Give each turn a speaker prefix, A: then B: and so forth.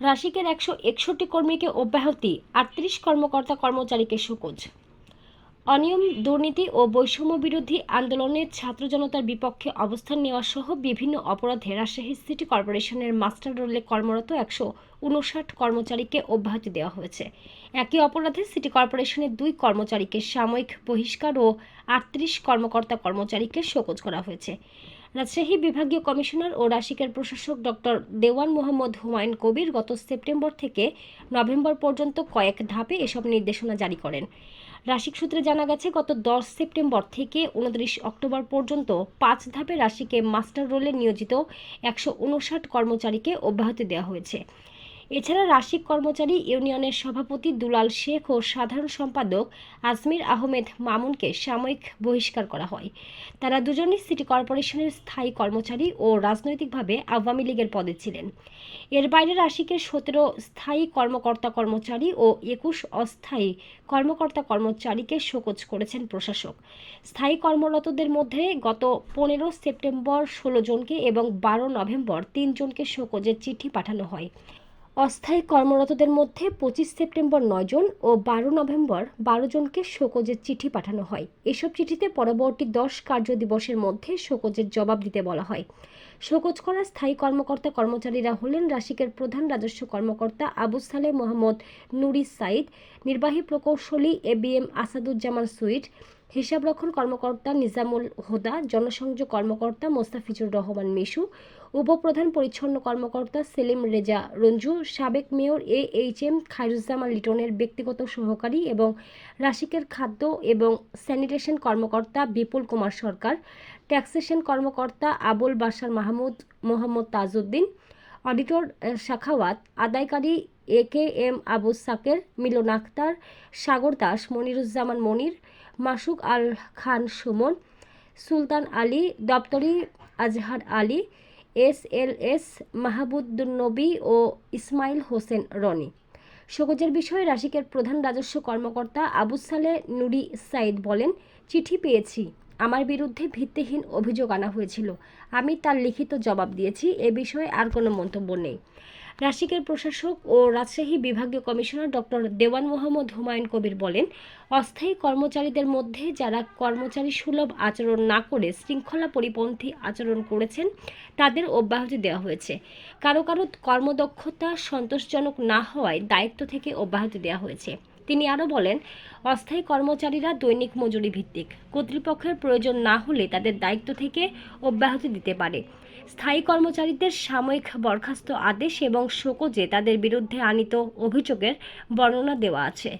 A: রাশিকের একশো একষট্টি কর্মীকে অব্যাহতি আটত্রিশ কর্মকর্তা কর্মচারীকে শোকজ অনিয়ম, দুর্নীতি ও বৈষম্য বিরোধী আন্দোলনে ছাত্র জনতার বিপক্ষে অবস্থান নেওয়া সহ বিভিন্ন অপরাধে রাজশাহী সিটি কর্পোরেশনের মাস্টার রোলে কর্মরত একশো উনষাট কর্মচারীকে অব্যাহতি দেওয়া হয়েছে। একই অপরাধে সিটি কর্পোরেশনের দুই কর্মচারীকে সাময়িক বহিষ্কার ও আটত্রিশ কর্মকর্তা কর্মচারীকে শোকজ করা হয়েছে। রাজশাহী বিভাগীয় কমিশনার ও রাশিকের প্রশাসক ডক্টর দেওয়ান মোহাম্মদ হুমায়ুন কবির গত সেপ্টেম্বর থেকে নভেম্বর পর্যন্ত কয়েক ধাপে এসব নির্দেশনা জারি করেন। রাশিক সূত্রে জানা গেছে, গত দশ সেপ্টেম্বর থেকে উনত্রিশ অক্টোবর পর্যন্ত পাঁচ ধাপে রাশিকে মাস্টার রোলে নিয়োজিত একশো উনষাট কর্মচারীকে অব্যাহতি দেওয়া হয়েছে। এছাড়া রাশিক কর্মচারী ইউনিয়নের সভাপতি দুলাল শেখ ও সাধারণ সম্পাদক আজমির আহমেদ মামুনকে সাময়িক বহিষ্কার করা হয়। তারা দুজনই সিটি কর্পোরেশনের স্থায়ী কর্মচারী ও রাজনৈতিকভাবে আওয়ামী লীগের পদে ছিলেন। এর বাইরে রাশিকের সতেরো স্থায়ী কর্মকর্তা কর্মচারী ও একুশ অস্থায়ী কর্মকর্তা কর্মচারীকে শোকজ করেছেন প্রশাসক। স্থায়ী কর্মরতদের মধ্যে গত পনেরো সেপ্টেম্বর ষোলো জনকে এবং বারো নভেম্বর তিনজনকে শোকজের চিঠি পাঠানো হয়। অস্থায়ী কর্মরতদের মধ্যে পঁচিশ সেপ্টেম্বর নয়জন ও বারো নভেম্বর বারো জনকে শোকজের চিঠি পাঠানো হয়। এসব চিঠিতে পরবর্তী দশ কার্য দিবসের মধ্যে শোকজের জবাব দিতে বলা হয়। শোকজ করা স্থায়ী কর্মকর্তা কর্মচারীরা হলেন রাশিকের প্রধান রাজস্ব কর্মকর্তা আবু সালে মোহাম্মদ নুরি সাইদ, নির্বাহী প্রকৌশলী A B M Asaduzzaman Sweet, হিসাবরক্ষণ কর্মকর্তা নিজামুল হুদা, জনসংযোগ কর্মকর্তা মোস্তাফিজুর রহমান মিশু উপপ্রধান পরিচ্ছন্ন কর্মকর্তা সেলিম রেজা রঞ্জু, সাবেক mayor A H M Khairuzzaman লিটনের ব্যক্তিগত সহকারী এবং রাশিকের খাদ্য এবং স্যানিটেশন কর্মকর্তা বিপুল কুমার সরকার, ট্যাক্সেশন কর্মকর্তা Abul Bashar Mahmud, Mohammad Tajuddin, auditor Shakhawat, আদায়কারী A K M Abu Saker, Milan Akter Sagar Das, Moniruzzaman Monir, Masuk Al Khan Sumon, Sultan Ali, দপ্তরি Azhar Ali S L S, Mahbudunnabi ও ইসমাইল হোসেন রনি। সবজের বিষয়ে রাশিকের প্রধান রাজস্ব কর্মকর্তা আবু সালে নুরি সাইদ বলেন, চিঠি পেয়েছি। আমার বিরুদ্ধে ভিত্তিহীন অভিযোগ আনা হয়েছিল। আমি তার লিখিত জবাব দিয়েছি। এ বিষয়ে আর কোনো মন্তব্য নেই। রাশিকের প্রশাসক ও রাজশাহী বিভাগীয় কমিশনার ডক্টর দেওয়ান মোহাম্মদ হুমায়ুন কবির বলেন, অস্থায়ী কর্মচারীদের মধ্যে যারা কর্মচারী সুলভ আচরণ না করে শৃঙ্খলা পরিপন্থী আচরণ করেছেন, তাদের অব্যাহতি দেওয়া হয়েছে। কারও কারও কর্মদক্ষতা সন্তোষজনক না হওয়ায় দায়িত্ব থেকে অব্যাহতি দেওয়া হয়েছে। তিনি আরও বলেন, অস্থায়ী কর্মচারীরা দৈনিক মজুরি ভিত্তিক কর্তৃপক্ষের প্রয়োজন না হলে তাদের দায়িত্ব থেকে অব্যাহতি দিতে পারে। স্থায়ী কর্মচারীদের সাময়িক বরখাস্ত আদেশ এবং শোকজে তাদের বিরুদ্ধে আনিত অভিযোগের বর্ণনা দেওয়া আছে।